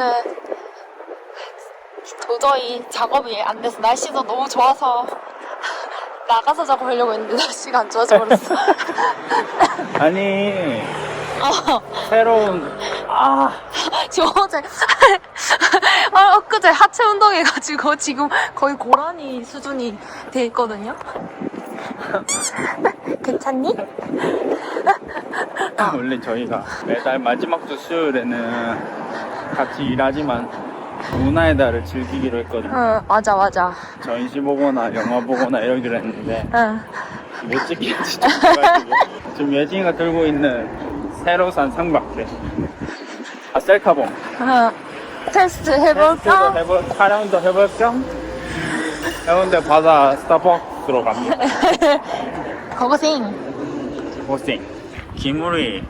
오늘 도저히 작업이 안 돼서 날씨도 너무 좋아서 나가서 작업하려고 했는데 날씨가 안 좋아져 버렸어. 아니 어, 새로운 아 지금 어제 아, 엊그제 하체 운동해가지고 지금 거의 고라니 수준이 돼 있거든요. 괜찮니? 원래 저희가 매달 마지막 주 수요일에는 같이 일하지만 문화의 달을 즐기기로 했거든요. 응 맞아 맞아. 전시 보거나 영화 보거나 이러기로 했는데 응. 못 지킬지 좀 해가지고 지금 예진이가 들고 있는 새로 산 상박대 아 셀카봉 응. 테스트 테스트도 해볼까? 해볼 촬영도 해볼 겸 해운대 바다 스타벅스로 갑니다 고고싱. 호스팅 김우리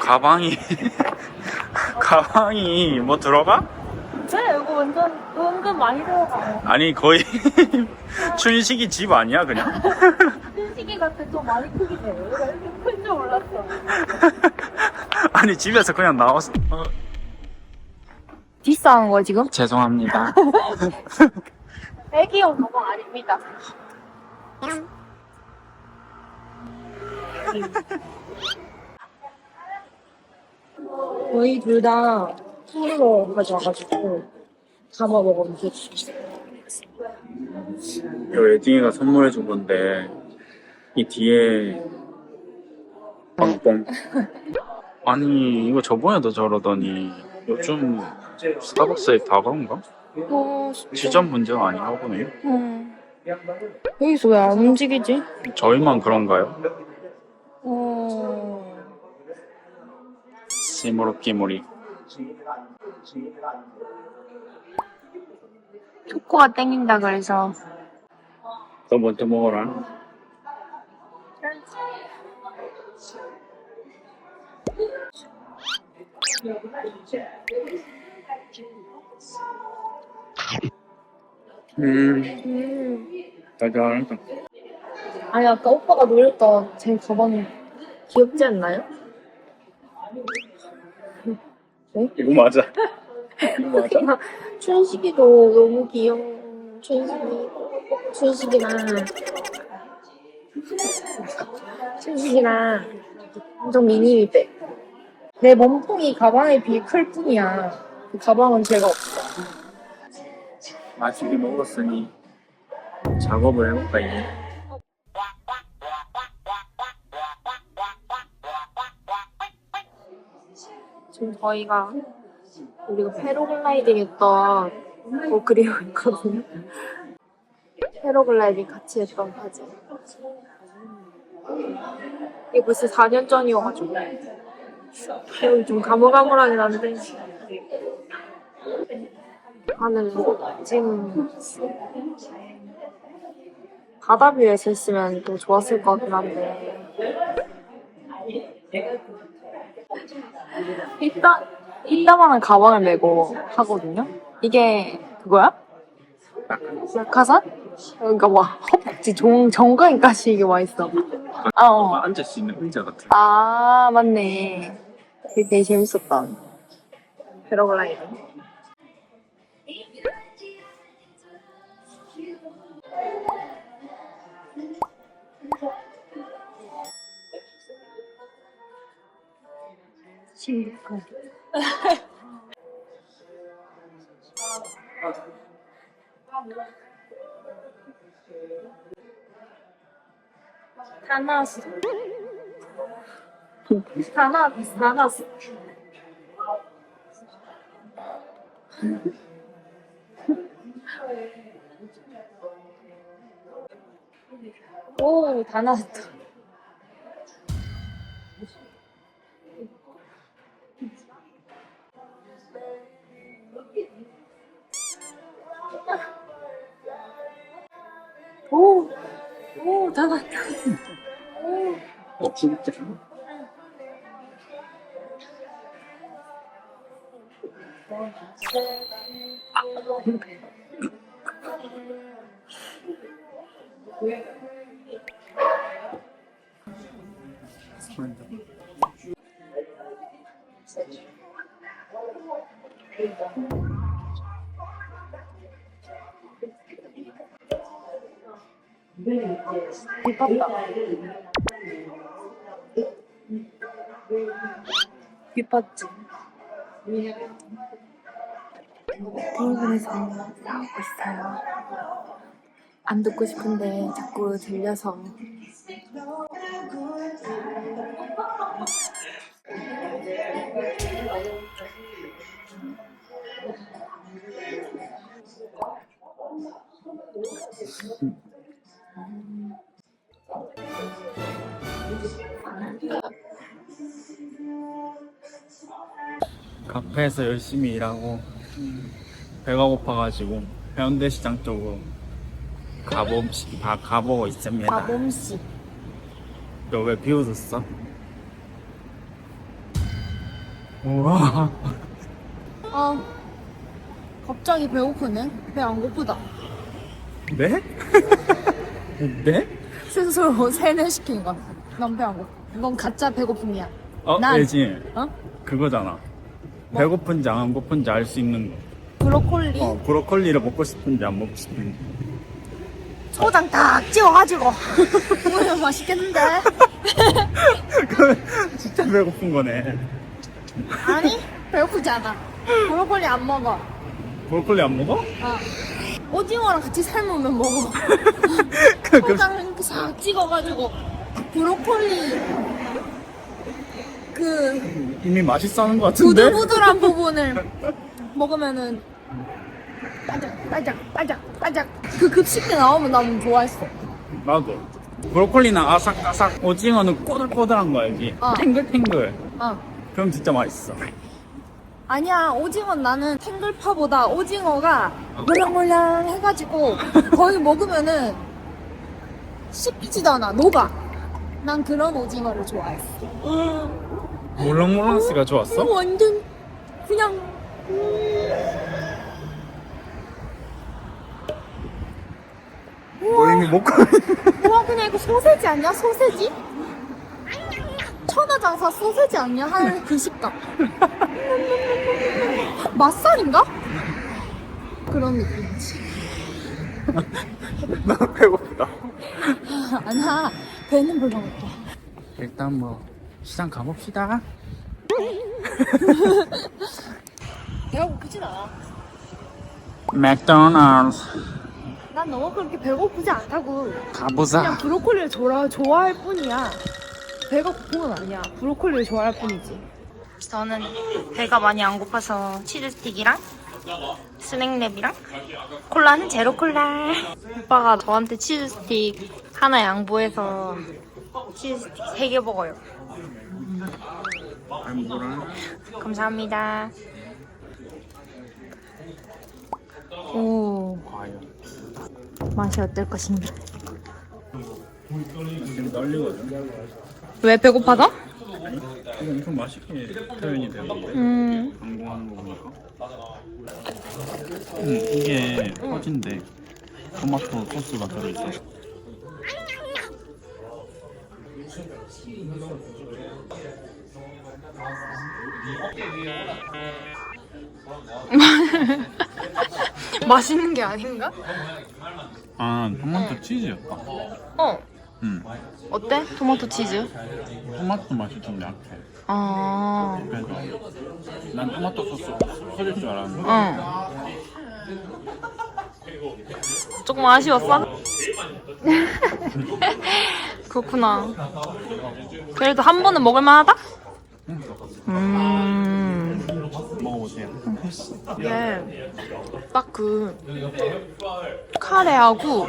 가방이 가방이 뭐 들어가? 네 이거 완전 은근 많이 들어가요. 아니 거의 춘식이 집 아니야 그냥? 신시계 같아 좀 많이 크긴 해. 내가 이렇게 큰 줄 몰랐어. 아니 집에서 그냥 나왔어 어, 비싼 거 지금? 죄송합니다 애기용 가방 아닙니다. 저희 둘다 손으로 가져와가지고 담아 좋지. 이거 예진이가 선물해 준 건데 이 뒤에 빵뽕 아니 이거 저번에도 저러더니 요즘 스타벅스에 다 그런가? 어, 지점 문제가 아닌가 보네요 음. 여기서 왜 안 움직이지? 저희만 그런가요? 어, 시무룩기무리. 초코가 땡긴다 그래서. 너 먼저 먹어라. 음. 달달하다 아니 아까 오빠가 노렸던 제 가방이 귀엽지 않나요? 이거 맞아 이거 맞아? 춘식이도 너무 귀여워. 춘식이, 춘식이랑 춘식이랑 엄청 미니백. 내 몸통이 가방에 비해 클 뿐이야. 그 가방은 제가 없어. 맛있게 먹었으니 작업을 해볼까 이제 저희가 우리가 패러글라이딩 했던 거 그리고 있거든요. 패러글라이딩 같이 했던 사진. 이게 벌써 4년 전이어가지고 기억이 좀 가물가물하긴 한데 하늘 지금 바다 뷰에서 했으면 또 좋았을 것 같긴 한데 이따 이따만한 가방을 메고 하거든요. 이게 그거야? 낙하산? 그러니까 와 허벅지 정 정강이까지 이게 와 있어. 아, 어. 앉을 수 있는 의자 같은 아 맞네. 되게, 되게 재밌었다. 패러글라이딩. 신기하다. 다 나왔어. 다 나왔어. 다 나왔어. 오, 다 나왔다. 오, 오, 다 왔다. 오, 어, 진짜. 아. 비뻤다. 비뻤지. 테이블에서 싸우고 있어요. 안 듣고 싶은데 자꾸 들려서. 카페에서 열심히 일하고 배가 고파가지고 해운대시장 쪽으로 가보, 가, 가보고 있습니다. 가봄씨. 너왜 비웃었어? 우와 아, 갑자기 배고프네. 배 안 고프다. 네? 네? 스스로 세뇌시킨 거. 난배안 고파. 이건 가짜 배고픔이야. 어? 난- 예진 어? 그거잖아 배고픈지 안 고픈지 알 수 있는 거 브로콜리 어, 브로콜리를 먹고 싶은지 안 먹고 싶은지 초장 딱 찍어가지고. 오늘 맛있겠는데? 그건 진짜 배고픈 거네 아니, 배고프지 않아. 브로콜리 안 먹어. 브로콜리 안 먹어? 어. 오징어랑 같이 삶으면 먹어. 그, 그, 초장 이렇게 싹 찍어가지고. 브로콜리. 그, 이미 맛있어 하는 것 같은데? 부들부들한 부분을 먹으면은 빠작 빠작 빠작 빠작 그 급식때 나오면 난 좋아했어. 나도. 브로콜리는 아삭아삭. 오징어는 꼬들꼬들한 거 알지? 어. 탱글탱글. 어. 그럼 진짜 맛있어. 아니야 오징어 나는 탱글파보다 오징어가 몰랑몰랑 해가지고 거의 먹으면은 씹히지도 않아 녹아. 난 그런 오징어를 좋아했어 몰랑몰랑스가 좋았어? 완전 그냥 뭐 이미 먹고 와 그냥 이거 소세지 아니야? 소세지? 천하장사 소세지 아니야? 할그 식감 맛살인가? 그런 느낌이지. 나 배고프다. 아니야. 배는 별로 없다 일단 뭐 시장 가봅시다. 배가 고프진 않아. 맥도날드. 난 너무 그렇게 배고프지 않다고. 그냥 가보자. 브로콜리를 좋아, 좋아할 뿐이야. 배가 고픈 건 아니야. 브로콜리를 좋아할 뿐이지. 저는 배가 많이 안 고파서 치즈 스틱이랑 스낵랩이랑 콜라는 제로 콜라. 오빠가 저한테 치즈 스틱 하나 양보해서 치즈 스틱 3개 먹어요. 감사합니다. 오, 맛이 어떨 것인가? 지금 떨리거든 왜 배고파서? 이거 엄청 맛있게 표현이 되는데 음, 광고하는 거 보니까 음, 이게 퍼진데 토마토 소스가 들어있어 맛있는 게 아닌가? 아 토마토 치즈였다 어, 음 어때? 토마토 치즈? 토마토 맛이 좀 약해 아, 그래서 난 토마토 소스 퍼질 줄 알았는데 응. 조금 아쉬웠어? 그렇구나. 그래도 한 번은 먹을만하다? 음. 먹어보세요 이게 딱 그 카레하고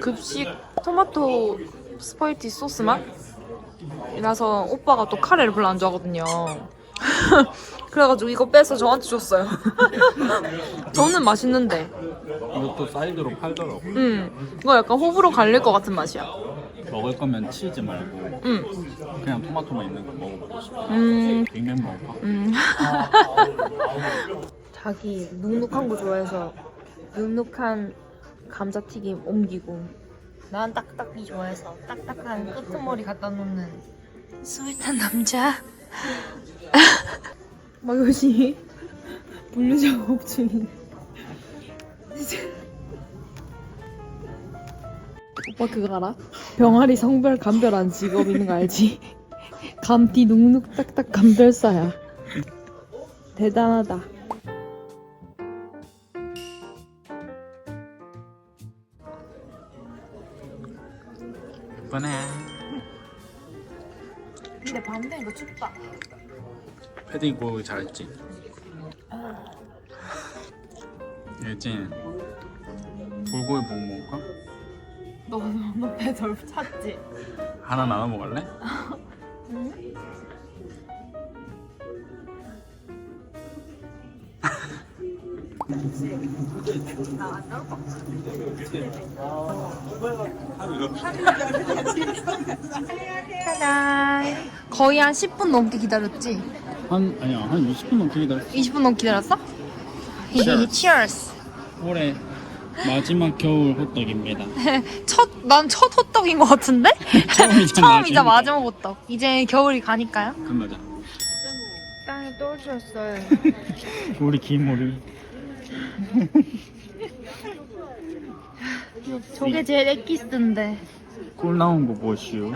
급식 토마토 스파이티 소스 맛이라서 오빠가 또 카레를 별로 안 좋아하거든요. 그래가지고 이거 빼서 저한테 줬어요. 저는 맛있는데, 이것도 사이드로 팔더라고 음, 이거 약간 호불호 갈릴 것 같은 맛이야. 먹을 거면 치즈 말고 음, 그냥 토마토만 있는 거 먹어보고 싶어 음, 빅맥 먹어봐 음. 자기 눅눅한 거 좋아해서 눅눅한 감자튀김 옮기고 난 딱딱이 좋아해서 딱딱한 끄트머리 갖다 놓는 스윗한 남자? 마요시 분류 작업 중인. 오빠 그거 알아? 병아리 성별 감별한 직업 있는 거 알지? 감띠 눅눅 딱딱 감별사야. 대단하다. 이쁘네. 근데 밤 되니까 춥다. 패딩 입고 잘했지. 예진 불고기 볶 먹을까? 너너 배절 찼지? 하나 나눠 먹을래? 짜잔. 거의 한 10분 넘게 기다렸지? 한 아니야 한 20분 넘게 기다렸어. 20분 넘게 기다렸어? Cheers. 올해 마지막 겨울 호떡입니다. 첫, 난 첫 호떡인 것 같은데? 처음이자 처음이자 마지막. 마지막 호떡. 이제 겨울이 가니까요. 그 맞아. 땅에 떨어졌어요. 우리 김우리. 저게 제일 엑기스인데. 꿀 나온 거 보시오.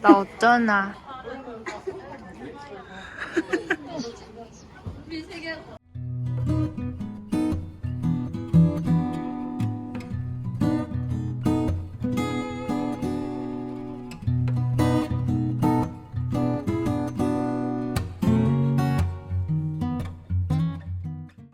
나 어쩌나.